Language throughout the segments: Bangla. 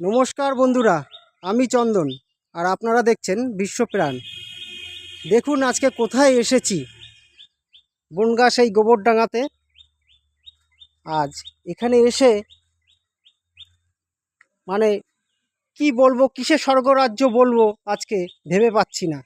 নমস্কার বন্ধুরা, আমি চন্দন আর আপনারা দেখছেন বিশ্বপ্রাণ দেখুন আজকে কোথায় এসেছি। বনগা সেই গোবরডাঙ্গাতে। আজ এখানে এসে মানে কি বলব কিসের স্বর্গরাজ্য বলব আজকে ভেবে পাচ্ছি না।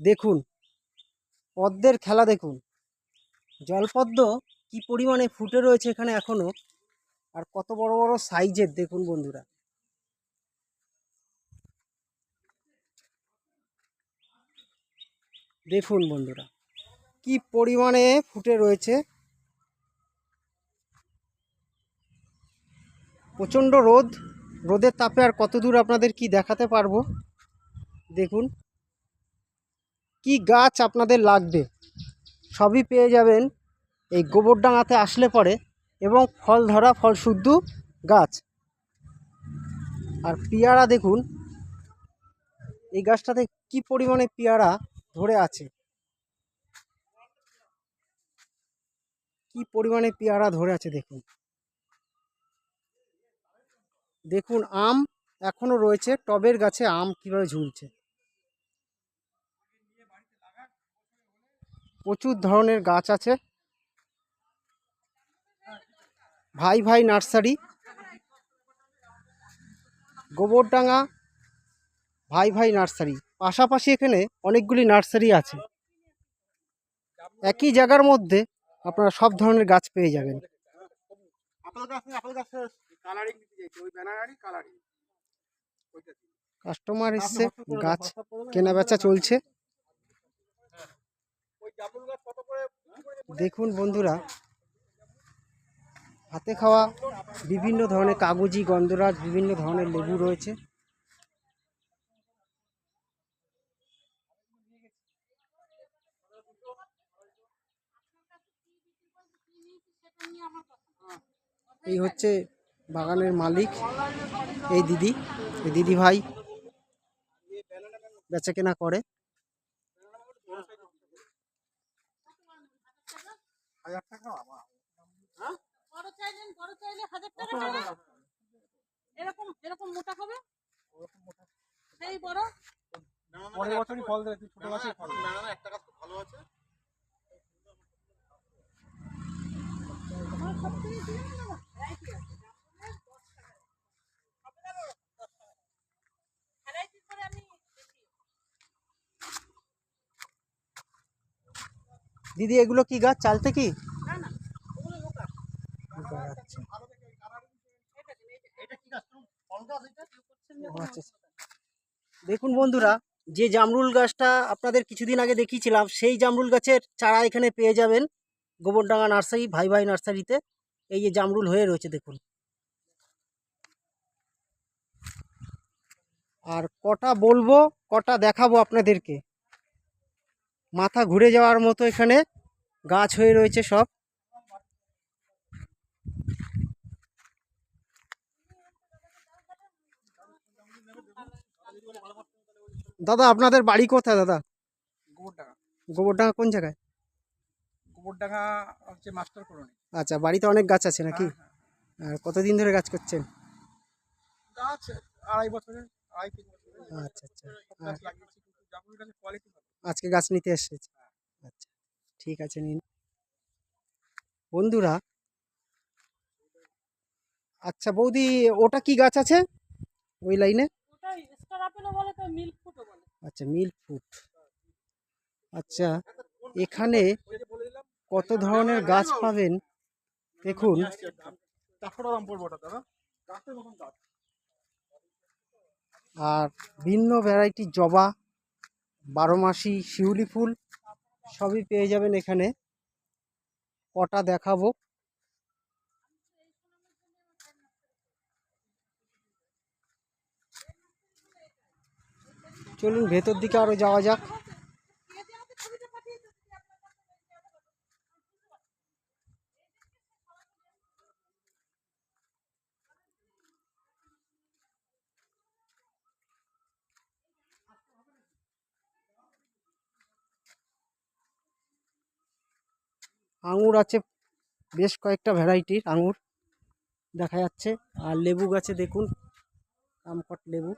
দেখুন, পদ্মের খেলা দেখুন। জলপদ্ম কি পরিমাণে ফুটে রয়েছে এখানে এখনও আর কত বড় বড় সাইজের দেখুন বন্ধুরা। দেখুন বন্ধুরা, কি পরিমাণে ফুটে রয়েছে। প্রচণ্ড রোদ, রোদের তাপে আর কত দূর আপনাদের কি দেখাতে পারব? দেখুন, কি গাছ আপনাদের লাগবে, সবই পেয়ে যাবেন। এই গোবরডাঙাতে আসলে পরে এবং ফল ধরা ফল শুদ্ধ গাছ। আর পেয়ারা দেখুন, এই গাছটাতে কি পরিমাণে পেয়ারা ধরে আছে। কি পরিমাণে পেয়ারা ধরে আছে দেখুন। দেখুন, আম এখনও রয়েছে, টবের গাছে আম কীভাবে ঝুলছে। প্রচুর ধরনের গাছ আছে। ভাই ভাই নার্সারি। গোবরডাঙ্গা, ভাই ভাই নার্সারি। পাশাপাশি এখানে অনেকগুলি নার্সারি আছে। একই জায়গার মধ্যে আপনারা সব ধরনের গাছ পেয়ে যাবেন। কাস্টমার এসছে গাছ কেনা বেচা চলছে। করে দেখুন বন্ধুরা হাতে খাওয়া বিভিন্ন ধরনের কাগজি গন্ধরাজ বিভিন্ন ধরনের লেবু রয়েছে। এই হচ্ছে বাগানের মালিক এই দিদি এই দিদি ভাই বেচা কেনা করে। ছোট একটা গাছ ভালো আছে আমার সব থেকে দিয়ে দেবো ভ্যারাইটি করে আমি দেখি দিদি এগুলো কি গাছ? চালতে কি আচ্ছা। কি আচ্ছা আচ্ছা। দেখুন বন্ধুরা যে জামরুল গাছটা আপনাদের কিছুদিন আগে দেখিয়েছিলাম সেই জামরুল গাছের চারা এখানে পেয়ে যাবেন। গোবরডাঙ্গা নার্সারি ভাই ভাই নার্সারিতে এই যে জামরুল হয়ে রয়েছে দেখুন। আর কটা বলব কটা দেখাবো আপনাদেরকে। মাথা ঘুরে যাওয়ার মতো এখানে গাছ হয়ে রয়েছে সব। দাদা আপনাদের বাড়ি কোথায় দাদা? গোবরডাঙ্গা। গোবরডাঙ্গা কোন জায়গায়? গোবরডাঙ্গা হচ্ছে মাস্টার কলোনি আচ্ছা বাড়িতে অনেক গাছ আছে নাকি? আর কতদিন ধরে গাছ করছেন? গাছ আড়াই বছরের আড়াই তিন বছরের। আচ্ছা আচ্ছা। সব গাছ লাগিয়েছি কিন্তু জামরুল গাছের কোয়ালিটি আজকে গাছ নিতে এসেছে। আচ্ছা ঠিক আছে নিন। বন্ধুরা আচ্ছা বৌদি ওটা কি গাছ আছে? ওই লাইনে? ওটা স্টার আপেলও বলে তো মিল্ক ফুটও বলে। আচ্ছা মিল্ক ফুড আচ্ছা এখানে কত ধরনের গাছ পাবেন? দেখুন। আর ভিন্ন ভ্যারাইটির জবা, বারোমাসি, শিউলি ফুল সবই পেয়ে যাবেন এখানে। কটা দেখাবো। চলুন ভেতর দিকে আরও যাওয়া যাক। আঙুর আছে বেশ কয়েকটা ভ্যারাইটির আঙুর দেখা যাচ্ছে। আর লেবু গাছে দেখুন আমকট লেবু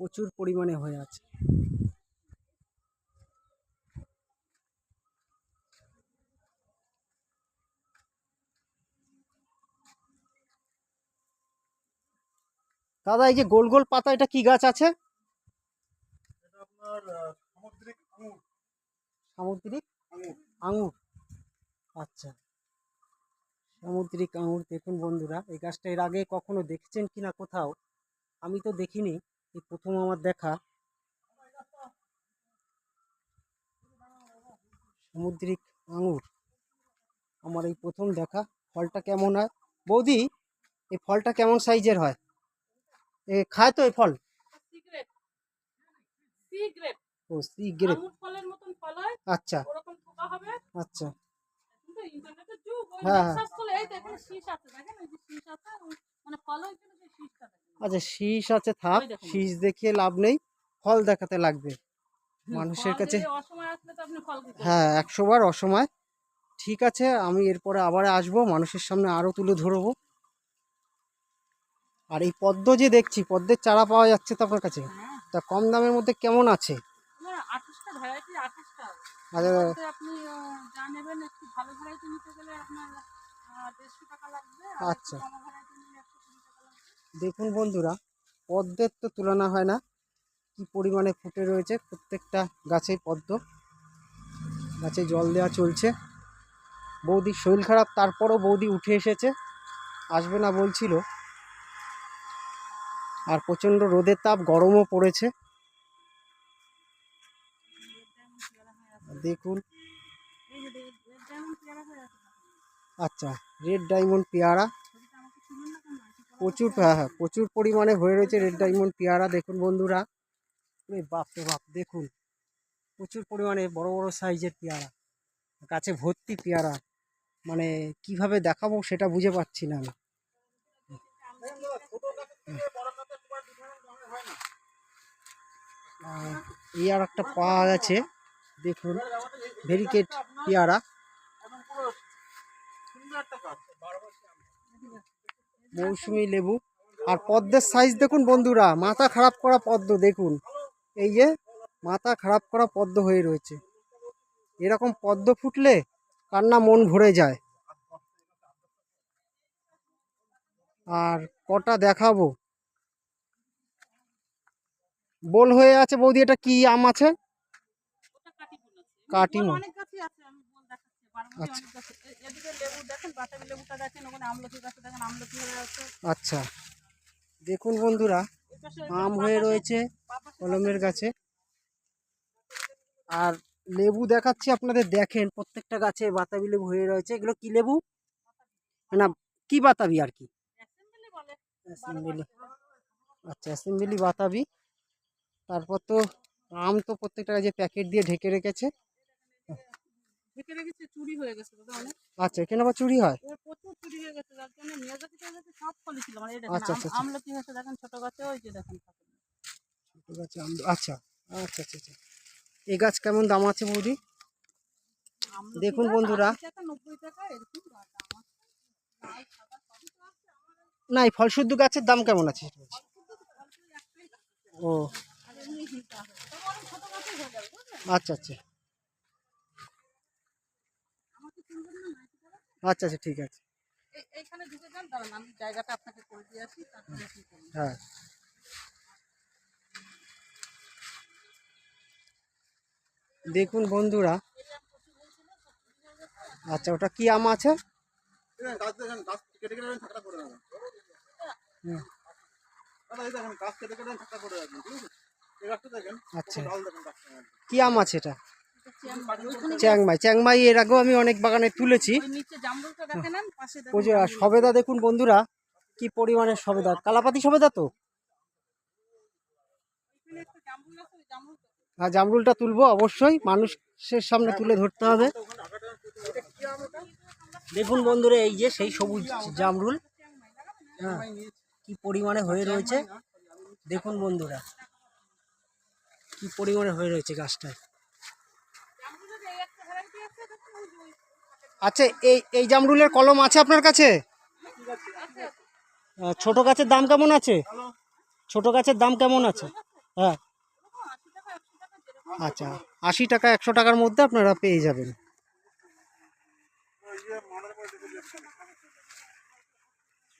প্রচুর পরিমাণে হয়ে আছে। দাদা এই যে গোল গোল পাতা এটা কি গাছ আছে? সামুদ্রিক আঙুর। আচ্ছা সামুদ্রিক আঙুর দেখুন বন্ধুরা এই গাছটা এর আগে কখনো দেখেছেন কিনা কোথাও? আমি তো দেখিনি এই প্রথম আমার দেখা। সামুদ্রিক আঙুর আমার এই প্রথম দেখা। ফলটা কেমন হয়? বৌদি এই ফলটা কেমন সাইজের হয়? এ খায় তো এই ফল? ও সি গ্রেপ আচ্ছা। আচ্ছা। আচ্ছা শীষ আছে থাক। শীষ দেখিয়ে লাভ নেই ফল দেখাতে লাগবে। মানুষের কাছে? হ্যাঁ একশো বার অসময়। ঠিক আছে আমি এরপরে আবার আসব মানুষের সামনে আরও তুলে ধরবো। আর এই পদ্ম যে দেখছি পদ্মের চারা পাওয়া যাচ্ছে তো আপনার কাছে? হ্যাঁ। তা কম দামের মধ্যে কেমন আছে? আচ্ছা তাতে আপনি যা নেবেন একটু ভালো ভ্যারাইটি নিতে গেলে আপনার দেড়শো টাকা লাগবে আচ্ছা। দেখুন বন্ধুরা পদ্মের তো তুলনা হয় না কি পরিমাণে ফুটে রয়েছে প্রত্যেকটা গাছেই পদ্ম। গাছে জল দেওয়া চলছে। বৌদির শরীর খারাপ তারপরও বৌদি উঠে এসেছে আসবে না বলছিল। আর প্রচণ্ড রোদের তাপ গরমও পড়েছে। দেখুন। আচ্ছা রেড ডায়মন্ড পেয়ারা। প্রচুর হ্যাঁ হ্যাঁ প্রচুর পরিমাণে হয়ে রয়েছে রেড ডায়মন্ড পেয়ারা দেখুন বন্ধুরা। ওরে বাপ রে বাপ দেখুন। প্রচুর পরিমাণে বড় বড় সাইজের পেয়ারা গাছে ভর্তি পেয়ারা। মানে কীভাবে দেখাবো সেটা বুঝে পাচ্ছি না আমি। এই আর একটা পাওয়া গেছে। দেখুন ভেরিকেট পেয়ারা। মৌসুমি লেবু আর পদ্মের সাইজ দেখুন বন্ধুরা, মাথা খারাপ করা পদ্ম, দেখুন। এই যে মাথা খারাপ করা পদ্ম হয়ে রয়েছে। এরকম পদ্ম ফুটলে কান্না মন ভরে যায়। আর কটা দেখাবো? বোল হয়ে আছে বৌদি, এটা কি আম আছে ওটা কাটিমন আছে। এমনি কাটিমন। বল অনেক গাছই আছে, আমি বল দেখাচ্ছি, বারোমাসি আচ্ছা। অনেক গাছ আছে। এ- এদিকে লেবু দেখেন, বাতাবি লেবুটা দেখেন, ওখানে আমলকি গাছে দেখেন, আমলকি আছে। আচ্ছা। দেখুন বন্ধুরা আম হয়ে রয়েছে কলমের গাছে। আর লেবু দেখাচ্ছি আপনাদের দেখেন প্রত্যেকটা গাছে বাতাবি লেবু হয়ে রয়েছে। এগুলো কি লেবু? না কি বাতাবি আর কি? অ্যাসেম্বলি। আচ্ছা অ্যাসেম্বলি বাতাবি। তারপর তো আম তো প্রত্যেকটা গাছে প্যাকেট দিয়ে ঢেকে রেখেছে। চুরি হয়ে গেছে অনেক। আচ্ছা এখানে আবার চুরি হয় প্রচুর চুরি হয়ে গেছে, যার জন্য মিয়াজাকি টাইগাতে সব ফলই ছিল। মানে এই দেখেন, আচ্ছা, আচ্ছা, আচ্ছা। আমলকি হয়েছে দেখেন ছোট গাছে, ওই যে দেখেন ছোট গাছে আচ্ছা আচ্ছা আচ্ছা আচ্ছা এই গাছ কেমন দাম আছে বৌদি দেখুন বন্ধুরা। 80 টাকা, 90 টাকা এরকম দাম আছে। লাল, সাদা সবই তো আছে। আমার না এই ফলশুদ্ধ গাছের দাম কেমন আছে ও আচ্ছা এমনি হিলটা হয়। তবে অনেক ছোট গাছই হয়ে যাবে, বুঝলেন? আচ্ছা আচ্ছা আমাকে চিনবেন না, নাইটি পরা? আচ্ছা আচ্ছা ঠিক আছে। এই- এইখানে ঢুকে যান দাঁড়ান আমি জায়গাটা আপনাকে করে দিয়ে আসি তারপরে আপনি করুন। হ্যাঁ। দেখুন বন্ধুরা আচ্ছা ওটা কি আম আছে? আচ্ছা। কি আম আছে এটা? চ্যাংমাই। চ্যাংমাই। এর আগেও আমি অনেক বাগানে তুলেছি। প্রচুর আর সবেদা দেখুন বন্ধুরা কি পরিমাণে সবেদা। কালাপাতি সবেদা তো? আর জামরুলটা তুলবো অবশ্যই। মানুষের সামনে তুলে ধরতে হবে। দেখুন বন্ধুরা এই যে সেই সবুজ জামরুল। হ্যাঁ কি পরিমাণে হয়ে রয়েছে। দেখুন বন্ধুরা কি পরিমাণে হয়ে রয়েছে গাছটায় জামরুলের এই একটা ভ্যারাইটি আছে দেখুন ওই যে ওই আচ্ছা এই এই জামরুলের কলম আছে আপনার কাছে? আছে ছোট গাছের দাম কেমন আছে? ছোট গাছের দাম কেমন আছে? হ্যাঁ। আচ্ছা আশি টাকা, একশো টাকার মধ্যে আপনারা পেয়ে যাবেন।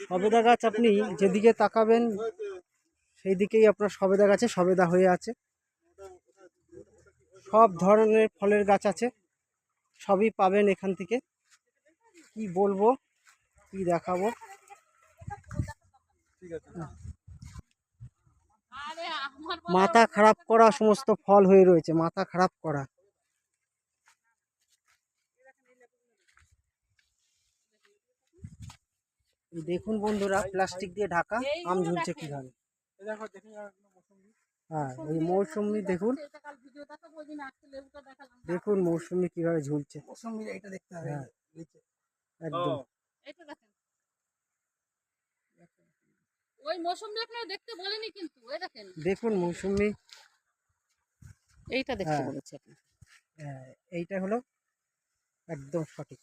সবেদা গাছ আপনি যেদিকে তাকাবেন সেই দিকেই আপনার সবেদা গাছে সবেদা হয়ে আছে। সব ধরনের ফলের গাছ আছে। সবই পাবেন এখান থেকে। কি বলব? কি দেখাবো? মাথা খারাপ করা সমস্ত ফল হয়ে রয়েছে মাথা খারাপ করা। দেখুন বন্ধুরা প্লাস্টিক দিয়ে ঢাকা আম ঝুলছে কীভাবে। হ্যাঁ এই মৌসুমি দেখুন। দেখুন মৌসুমি কীভাবে ঝুলছে। দেখতে হবে হ্যাঁ। একদম। দেখেন। ওই মৌসুমটা আপনারা দেখতে বলেনি কিন্তু ওই দেখেন। দেখুন মৌসুমি। এইটা দেখতে হ্যাঁ। বলেছি আপনি হ্যাঁ, এইটা হলো একদম সঠিক।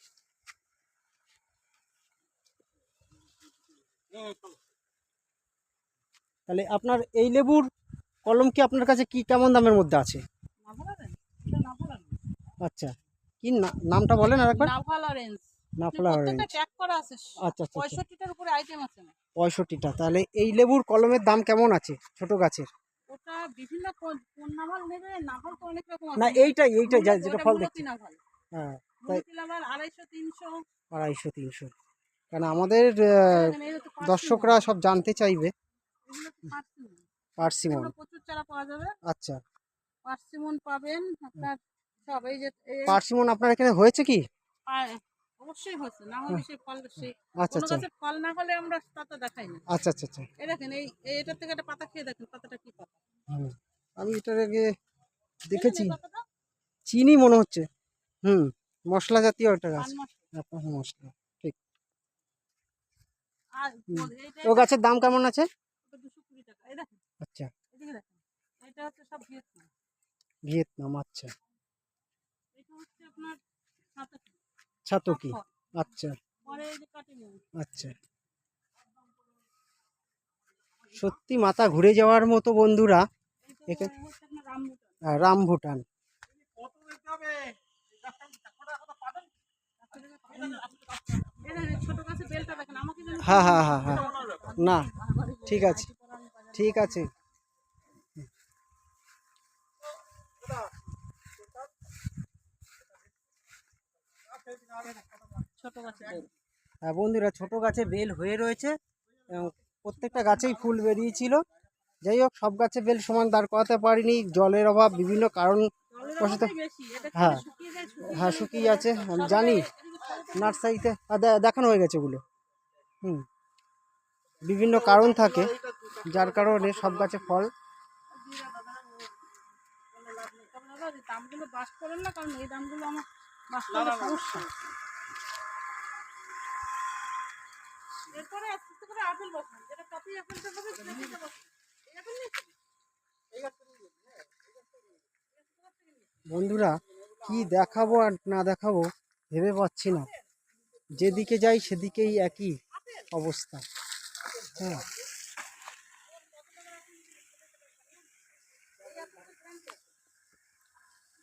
তাহলে আপনার এই লেবুর কলম কি আপনার কাছে কি কেমন দামের মধ্যে আছে? আচ্ছা। কি নামটা বলেন আরেকবার নাফলা অরেঞ্জ ট্যাগ করা আছে। আচ্ছা আচ্ছা আচ্ছা। পঁয়ষট্টিটার উপরে আইটেম আছে না? তাহলে এই লেবুর কলমের দাম কেমন আছে ছোট গাছের? ওটা বিভিন্ন কোন নাভাল নেবে? তো অনেক রকম আছে। না এইটাই এইটাই যেটা ফল দেখছি। হ্যাঁ তাই আড়াইশো তিনশো। আড়াইশো তিনশো। কারণ আমাদের। দর্শকরা সব জানতে চাইবে। পার্সিমন। প্রচুর চারা পাওয়া যাবে। আচ্ছা। পার্সিমন পাবেন আপনার সব এই যে এই- পার্সিমন আপনার এখানে হয়েছে কি? অবশ্যই না হলে সেই ফল সেই আচ্ছা আচ্ছা। ফল না হলে আমরা পাতা দেখাই না। আচ্ছা আচ্ছা আচ্ছা। এই দেখেন এই এটার থেকে একটা পাতা খেয়ে দেখেন পাতাটা কি পাতা। আমি এটার আগে দেখেছি? চিনি মনে হচ্ছে। হুম মশলা জাতীয় একটা গাছ। মশলা। ঠিক। ও গাছের দাম কেমন আছে? আচ্ছা। এটা হচ্ছে সব ভিয়েতনাম। ভিয়েতনাম আচ্ছা এটা হচ্ছে আপনার সাতাশি ছাতকি। আচ্ছা। আচ্ছা। সত্যি মাথা ঘুরে যাওয়ার মতো বন্ধুরা দেখেন আমাকে যেন হ্যাঁ হ্যাঁ হ্যাঁ হ্যাঁ। না ঠিক আছে। ঠিক আছে ছোট গাছের বেল হ্যাঁ বন্ধুরা ছোট গাছে বেল হয়ে রয়েছে প্রত্যেকটা গাছেই ফুল বেরিয়েছিল। যাই হোক সব গাছে বেল সমান দাঁড় করাতে পারিনি। জলের অভাব বিভিন্ন কারণ হ্যাঁ। হ্যাঁ শুকিয়ে আছে। আমি জানি নার্সারিতে দেখানো হয়ে গেছে ওগুলো। হুম। বিভিন্ন কারণ থাকে যার কারণে সব গাছে ফল দামগুলো বাস করেন না কারণ এই দামগুলো আমার এরপরে আস্তে করে আপেল বসান। যেটা কপি আপেলটা হবে সেটা থেকে বসান। এই আপেল নিয়েছেন? বন্ধুরা কি দেখাবো আর না দেখাবো ভেবে পাচ্ছি না। যেদিকে যাই সেদিকেই একই অবস্থা। হ্যাঁ।